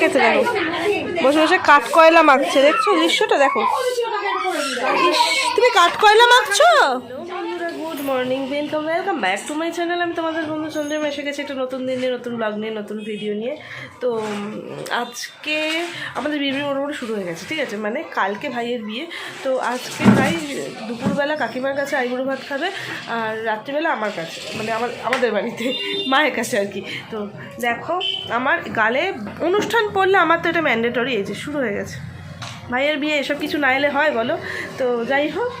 খেতে দেখো বসে বসে কাঠ কয়লা মাখছে দেখছ? দৃশ্যটা দেখো। তুমি কাঠ কয়লা মাখছো? Good morning welcome welcome back to my channel আমি তোমাদের বন্ধু চন্দ্রিমা এসে গেছি একটা নতুন দিনে, নতুন ব্লগ নিয়ে, নতুন ভিডিও নিয়ে। তো আজকে আমাদের বিয়ে মোটামুটি শুরু হয়ে গেছে, ঠিক আছে? মানে কালকে ভাইয়ের বিয়ে। তো আজকে ভাই দুপুরবেলা কাকিমার কাছে আইবুড়ো ভাত খাবে আর রাত্রিবেলা আমার কাছে মানে আমার, আমাদের বাড়িতে, মায়ের কাছে আর কি। তো দেখো, আমার গালে অনুষ্ঠান পড়লে আমার তো এটা ম্যান্ডেটরি এই যে শুরু হয়ে গেছে। ভাইয়ের বিয়ে এসব কিছু না এলে হয় বলো? তো যাই হোক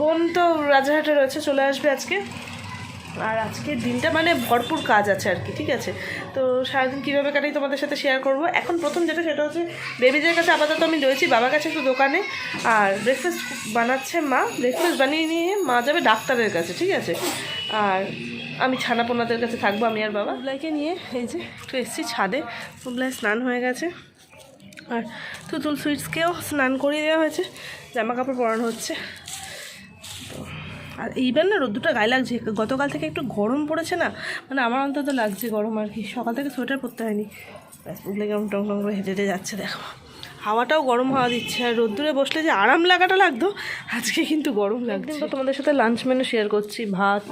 বোন তো রাজারহাটে রয়েছে, চলে আসবে আজকে। আর আজকের দিনটা মানে ভরপুর কাজ আছে আর কি, ঠিক আছে? তো সারাদিন কীভাবে কাটাই তোমাদের সাথে শেয়ার করব। এখন প্রথম যেটা, সেটা হচ্ছে বেবিদের কাছে আপাতত আমি রয়েছি, বাবার কাছে একটু দোকানে। আর ব্রেকফাস্ট বানাচ্ছে মা ব্রেকফাস্ট বানিয়ে নিয়ে মা যাবে ডাক্তারের কাছে, ঠিক আছে? আর আমি ছানা পোনাদের কাছে থাকব, আমি আর বাবা। বুবলাইকে নিয়ে, এই যে, একটু এসেছি ছাদে। বুবলাই স্নান হয়ে গেছে। আর তুতুল সুইটসকেও স্নান করিয়ে দেওয়া হয়েছে। জামা কাপড় পরানো হচ্ছে। আর এইবার না রোদ্দুটা গায়ে লাগছে। গতকাল থেকে একটু গরম পড়েছে না মানে আমার অন্তত লাগছে গরম আর কি। সকাল থেকে সোয়েটার পরতে হয়নি। ব্যাস বুঝলে কেমন টং টং করে হেঁটে হেঁটে যাচ্ছে দেখো। হাওয়াটাও গরম হাওয়া দিচ্ছে আর রোদ্দুরে বসলে যে আরাম লাগাটা লাগতো আজকে কিন্তু গরম লাগছে। তোমাদের সাথে লাঞ্চ মেনু শেয়ার করছি ভাত।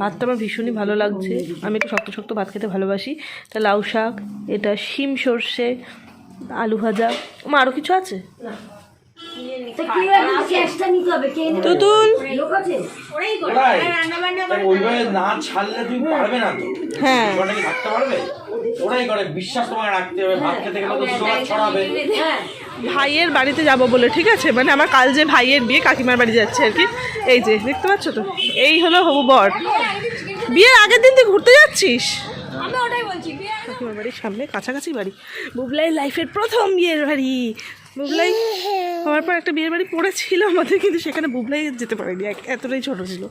ভাতটা আমার ভীষণই ভালো লাগছে। আমি একটু শক্ত শক্ত ভাত খেতে ভালোবাসি। তা লাউ শাক এটা শিম সর্ষে আলু ভাজা। মা আরও কিছু আছে? তুতুল। ওইভাবে না ছাড়লে তুমি পারবে না তো। হ্যাঁ। থাকতে পারবে? ওরাই করে বিশ্বাস তোমায় রাখতে হবে। ভাত খেতে গেলে তো ছড়াবে। ভাইয়ের বাড়িতে যাব বলে ঠিক আছে? মানে আমার কাল যে ভাইয়ের বিয়ে কাকিমার বাড়ি যাচ্ছে আর কি। এই যে দেখতে পাচ্ছ তো? এই হলো হবু বর। বিয়ের আগের দিন তুই ঘুরতে যাচ্ছিস? কাকিমার বাড়ির সামনে কাছাকাছি বাড়ি। বুবলাই লাইফের প্রথম বিয়ের বাড়ি। বুবলাই হওয়ার পর একটা বিয়ের বাড়ি পড়েছিল আমাদের কিন্তু সেখানে বুবলাই যেতে পারেনি। এতটাই ছোট ছিল।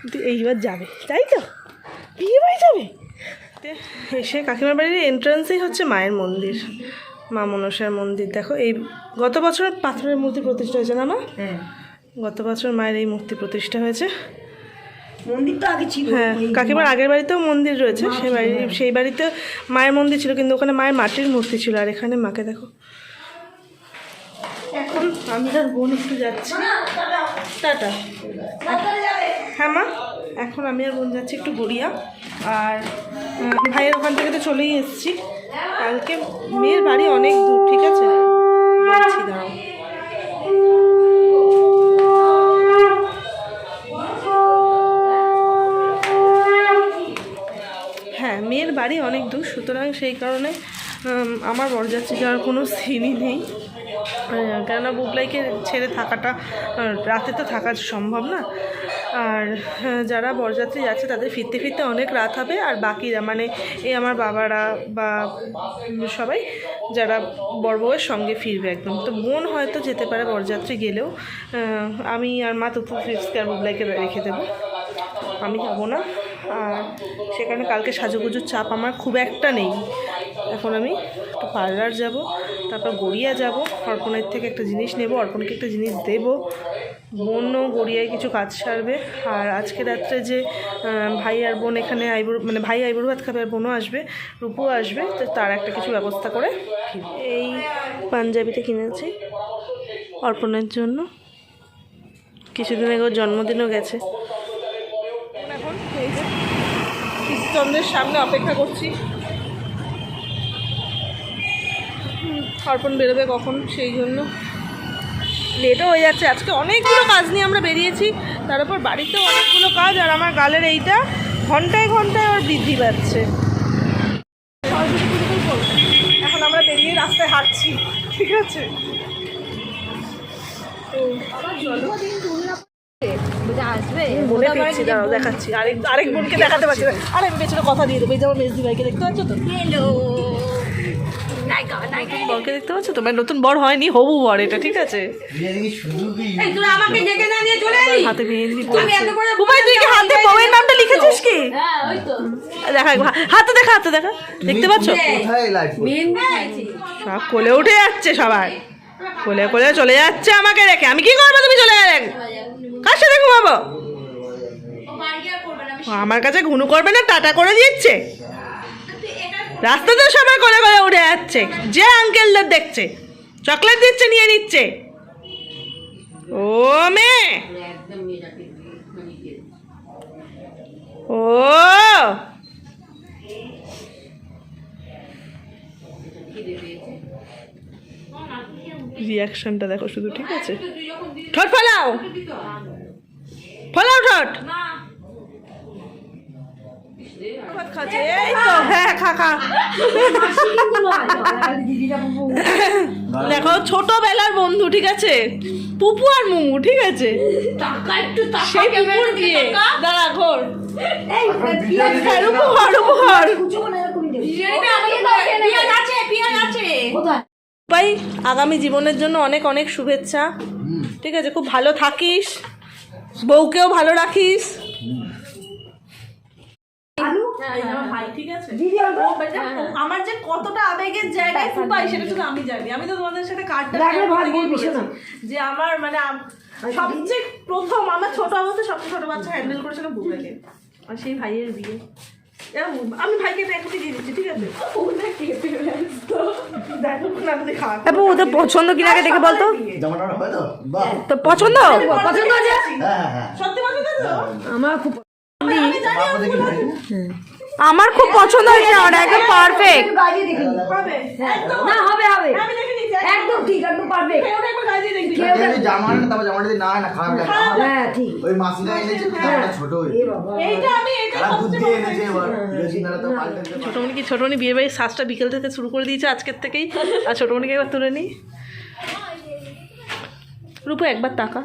কিন্তু এইবার যাবে। তাই তো? বিয়ে বাড়ি যাবে? এসে কাকিমার বাড়ির এন্ট্রান্সেই হচ্ছে মায়ের মন্দির। মা মনসার মন্দির। দেখো এই গত বছর পাথরের মূর্তি প্রতিষ্ঠা হয়েছে না মা গত বছর মায়ের এই মূর্তি প্রতিষ্ঠা হয়েছে। মন্দির তো আগে ছিল। হ্যাঁ কাকিমার আগের বাড়িতেও মন্দির রয়েছে। সেই বাড়ি সেই বাড়িতে মায়ের মন্দির ছিল কিন্তু ওখানে মায়ের মাটির মূর্তি ছিল। আর এখানে মাকে দেখো। আমি আর বোন একটু যাচ্ছি। টাটা। হ্যাঁ মা, এখন আমি আর বোন যাচ্ছি একটু গড়িয়া। আর ভাইয়ের ওখান থেকে তো চলেই এসেছি। কালকে মেয়ের বাড়ি অনেক দূর, ঠিক আছে? দাঁড়াও। হ্যাঁ মেয়ের বাড়ি অনেক দূর, সুতরাং সেই কারণে আমার বরযাত্রী যাওয়ার কোনো সিনই নেই। কেননা বুবলাইকে ছেড়ে থাকাটা রাতে তো থাকা সম্ভব না। আর যারা বরযাত্রী যাচ্ছে তাদের ফিরতে ফিরতে অনেক রাত হবে। আর বাকিরা মানে এই আমার বাবারা বা সবাই যারা বর বউয়ের সঙ্গে ফিরবে একদম। তো বোন হয়তো যেতে পারে বরযাত্রী গেলেও। আমি আর মা তুতু ফিরসকে আর বুবলাইকে রেখে দেবো। আমি যাব না। আর সেখানে কালকে সাজুগুজুর চাপ আমার খুব একটা নেই। এখন আমি একটু পার্লার যাব, তারপর গড়িয়া যাব, অর্পণের থেকে একটা জিনিস নেব, অর্পণকে একটা জিনিস দেব। বোনও গড়িয়ায় কিছু কাজ সারবে। আর আজকে রাত্রে যে ভাই আর বোন এখানে আইবুড়ো মানে ভাই আইবুড়ো ভাত খাবে আর বোনও আসবে রূপও আসবে, তো তার একটা কিছু ব্যবস্থা করে এই পাঞ্জাবিটা কিনেছি অর্পণের জন্য। কিছুদিন আগে জন্মদিনও গেছে। এখন এই যে সামনে অপেক্ষা করছি। অর্পণ বেরোবে কখন, সেই জন্য লেটও হয়ে যাচ্ছে। আজকে অনেকগুলো কাজ নিয়ে আমরা বেরিয়েছি, তার উপর বাড়িতেও অনেকগুলো কাজ, আর আমার গালের এইটা ঘন্টায় ঘন্টায় ওর বৃদ্ধি পাচ্ছে। এখন আমরা বেরিয়ে রাস্তায় হাঁটছি, ঠিক আছে? দেখাচ্ছি। আরেক আরেক বোনকে দেখাতে পারছি আরে, আমি পেছনে কথা দিয়ে দেবো, এই যেমন মেজদি ভাইকে দেখতে পাচ্ছ তো? নতুন বরকে দেখতে পাচ্ছ? তো মানে নতুন বর হয়নি হবু বর এটা ঠিক আছে? তোরা আমাকে ডেকে না নিয়ে চলে এলি? হাতে মেহেন্দি তুই কি হাতে বউয়ের নামটা লিখেছিস কি? হ্যাঁ ওই দেখা হাতে দেখা হাতে দেখা। দেখতে পাচ্ছ? সব কোলে উঠে যাচ্ছে সবাই। কোলে কোলে চলে যাচ্ছে আমাকে রেখে। আমি কি করব তুমি চলে গেলে? কার সাথে ঘুমাবো? আমার কাছে ঘুনু করবে না টাটা করে দিচ্ছে। রাস্তাতে সবাই কোলে কোলে উঠে যাচ্ছে। যে আঙ্কেলদের দেখছে চকলেট দিচ্ছে, নিয়ে নিচ্ছে। ও ইয়ে। ও! রিয়াকশনটা দেখো শুধু, ঠিক আছে? ঠোঁট ফলাও! ফলাও ঠোঁট! খাচ্ছে, এই তো, হ্যাঁ, খা, খা। দেখো ছোটবেলার বন্ধু ঠিক আছে? পুপু আর মুমু ঠিক আছে? টাকা একটু সেই পুকুর দিয়ে। দাঁড়া ঘোর। হ্যাঁ, ঘর ভাই আগামী জীবনের জন্য অনেক অনেক শুভেচ্ছা। ঠিক আছে খুব ভালো থাকিস। বউকেও ভালো রাখিস। আমার ভাই, ঠিক আছে? ও বেটা, ও- আমার যে কতটা আবেগের জায়গায় ফুপাই সেটা শুধু আমি জানি। আমি তো তোমাদের সাথে কার্ডটা যে আমার মানে সবচেয়ে প্রথম আমার ছোট অবস্থায় সবচেয়ে ছোট বাচ্চা হ্যান্ডেল করেছিলাম বুবলাকে আর সেই ভাইয়ের বিয়ে। আমি ভাইকে দিয়ে দিচ্ছি ঠিক আছে? ওদের পছন্দ কিনা আগে দেখে বলতো? তো পছন্দ? পছন্দ আছে হ্যাঁ হ্যাঁ। সত্যি পছন্দ আমার খুব আমার খুব পছন্দ হয়েছে আমার একদম পারফেক্ট হবে? না হবে হবে। আমি দেখে নিচ্ছি একদম। ঠিক একদম পারফেক্ট জামা না, তারপর জামাটা যদি না না খারাপ লাগে। হ্যাঁ ঠিক। ওই মাসিটা এনেছে জামাটা ছোট হয়েছে। এইটা আমি এটা সবচেয়ে এনেছে এবার। ছোটমণি কি ছোটমণি বিয়ে বাড়ির শ্বাসটা বিকেল থেকে শুরু করে দিয়েছে আজকের থেকেই। আর ছোটমণিকে একবার তুলে নিই। রূপু একবার তাকা।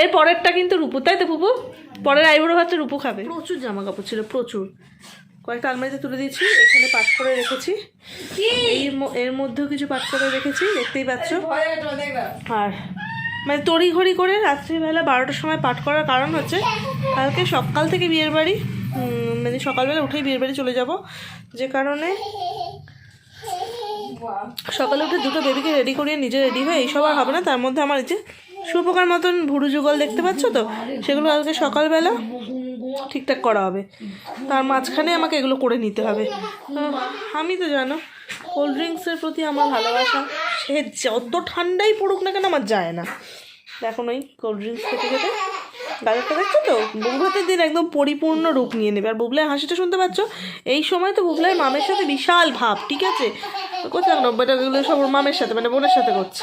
এর পরেরটা কিন্তু রূপু তাই তো পুপু পরের আইবুড়ো ভাতটা রূপু খাবে। প্রচুর জামা কাপড় ছিল প্রচুর। কয়েকটা আলমারিতে তুলে দিয়েছি এখানে পাট করে রেখেছি। এই এর মধ্যেও কিছু পাট করে রেখেছি দেখতেই পাচ্ছ। আর মানে তড়ি ঘড়ি করে রাত্রিবেলা বারোটার সময় পাঠ করার কারণ হচ্ছে কালকে সকাল থেকে বিয়ের বাড়ি মানে সকালবেলা উঠেই বিয়ের বাড়ি চলে যাব। যে কারণে সকালে উঠে দুটো বেবিকে রেডি করিয়ে নিজে রেডি হয়ে এইসব আর হবে না তার মধ্যে আমার এই যে শুভকার মতন ভুরু যুগল দেখতে পাচ্ছ তো? সেগুলো কালকে সকালবেলা ঠিকঠাক করা হবে। তার মাঝখানে আমাকে এগুলো করে নিতে হবে। আমি তো জানো কোল্ড ড্রিঙ্কসের প্রতি আমার ভালোবাসা, সে যত ঠান্ডাই পড়ুক না কেন আমার যায় না। এখন ওই কোল্ড ড্রিঙ্কস খেতে খেতে গাজরটা দেখছ তো? বৌভাতের দিন একদম পরিপূর্ণ রূপ নিয়ে নেবে। আর বুবলাই হাসিটা শুনতে পাচ্ছ? এই সময় তো বুবলাই মামের সাথে বিশাল ভাব, ঠিক আছে? কোথাও নব্বইটা এগুলো সব ওর মামের সাথে মানে বোনের সাথে করছে।